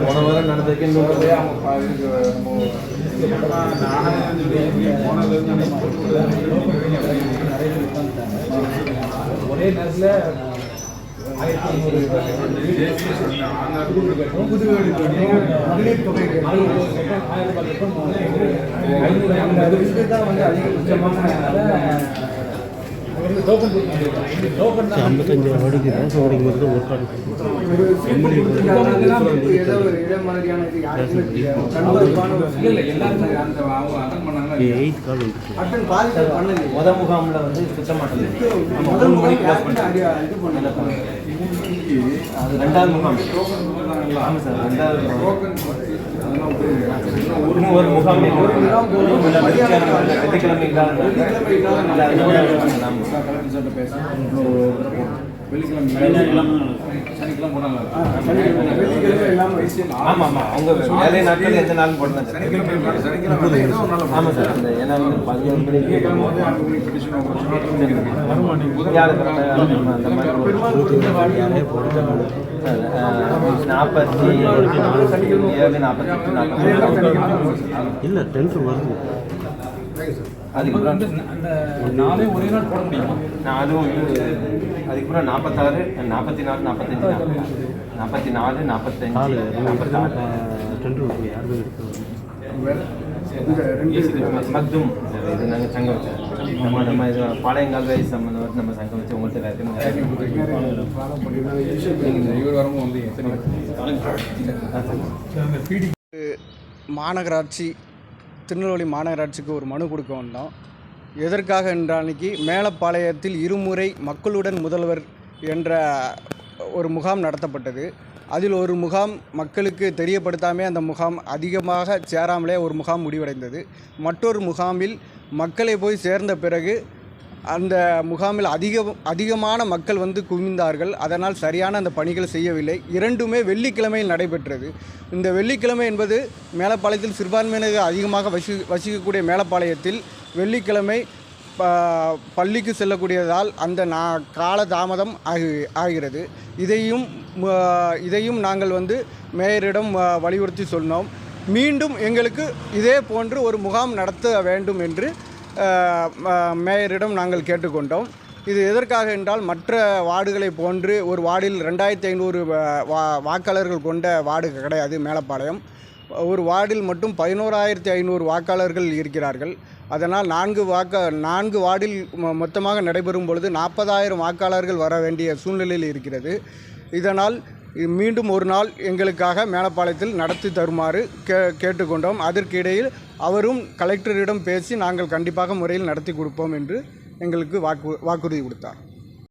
போன வாரம் நடந்ததுக்கு ஒரே நேரத்தில் ஆயிரத்தி புது மகளிர் தொகை ஆயிரம் ரூபாய். ஐநூறு ஐம்பது தான் வந்து அதிகபட்சமான ஐம்பத்தஞ்சு வாடிக்கு மட்டும் ஒர்க் எயிட் கால் முத முகாமில் வந்து சுத்தமாட்டது. முதல் அது ரெண்டாவது முகாம். ஆமாம் சார் ரெண்டாவது. இன்னும் ஒரு முகாம் வெள்ளிக்கிழமை வெள்ளிக்கிழமை இல்லாதனால நாற்பத்தி ஏழு நாற்பத்தி நாற்பத்தி இல்லை டென்த்து வருது. அதுக்கப்புறம் வந்து அந்த நாளே ஒரே நாள் போட முடியுமா? நான் அதுவும் அதுக்கப்புறம் நாற்பத்தாறு நாற்பத்தி நாலு நாற்பத்தஞ்சு நாற்பத்தி நாலு நாற்பத்தஞ்சு நாற்பத்தாறு சார் இது நாங்கள் சங்கம் வச்சோம். நம்ம நம்ம இது பாளையங்கால் வயசு சம்மந்தம் நம்ம சங்கம் வச்சு உங்கள்கிட்ட எல்லாத்தையும் மாநகராட்சி திருநெல்வேலி மாநகராட்சிக்கு ஒரு மனு கொடுக்க வந்தோம். எதற்காக என்றால் மேலப்பாளையத்தில் இருமுறை மக்களுடன் முதல்வர் என்ற ஒரு முகாம் நடத்தப்பட்டது. அதில் ஒரு முகாம் மக்களுக்கு தெரியப்படுத்தாமே அந்த முகாம் அதிகமாக சேராமலே ஒரு முகாம் முடிவடைந்தது. மற்றொரு முகாமில் மக்களை போய் சேர்ந்த பிறகு அந்த முகாமில் அதிக அதிகமான மக்கள் வந்து குவிந்தார்கள். அதனால் சரியான அந்த பணிகள் செய்யவில்லை. இரண்டுமே வெள்ளிக்கிழமையில் நடைபெற்றது. இந்த வெள்ளிக்கிழமை என்பது மேலப்பாளையத்தில் சிறுபான்மையினர் அதிகமாக வசி வசிக்கக்கூடிய மேலப்பாளையத்தில் வெள்ளிக்கிழமை ப- பள்ளிக்கு செல்லக்கூடியதால் அந்த நா கால தாமதம் ஆகி ஆகிறது. இதையும் இதையும் நாங்கள் வந்து மேயரிடம் வலியுறுத்தி சொன்னோம். மீண்டும் எங்களுக்கு இதே போன்று ஒரு முகாம் நடத்த வேண்டும் என்று மேயரிடம் நாங்கள் கேட்டுக்கொண்டோம். இது எதற்காக என்றால் மற்ற வார்டுகளை போன்று ஒரு வார்டில் ரெண்டாயிரத்தி ஐநூறு வா வாக்காளர்கள் கொண்ட வார்டு கிடையாது மேலப்பாளையம். ஒரு வார்டில் மட்டும் பதினோராயிரத்தி ஐநூறு வாக்காளர்கள் இருக்கிறார்கள். அதனால் நான்கு வாக்க நான்கு வார்டில் மொ- மொத்தமாக நடைபெறும் பொழுது நாற்பதாயிரம் வாக்காளர்கள் வர வேண்டிய சூழ்நிலையில் இருக்கிறது. இதனால் மீண்டும் ஒரு நாள் எங்களுக்காக மேலப்பாளையத்தில் நடத்தி தருமாறு கே கேட்டுக்கொண்டோம். அதற்கு இடையில் அவரும் கலெக்டரிடம் பேசி நாங்கள் கண்டிப்பாக முறையில் நடத்தி கொடுப்போம் என்று எங்களுக்கு வாக்கு வாக்குறுதி கொடுத்தார்.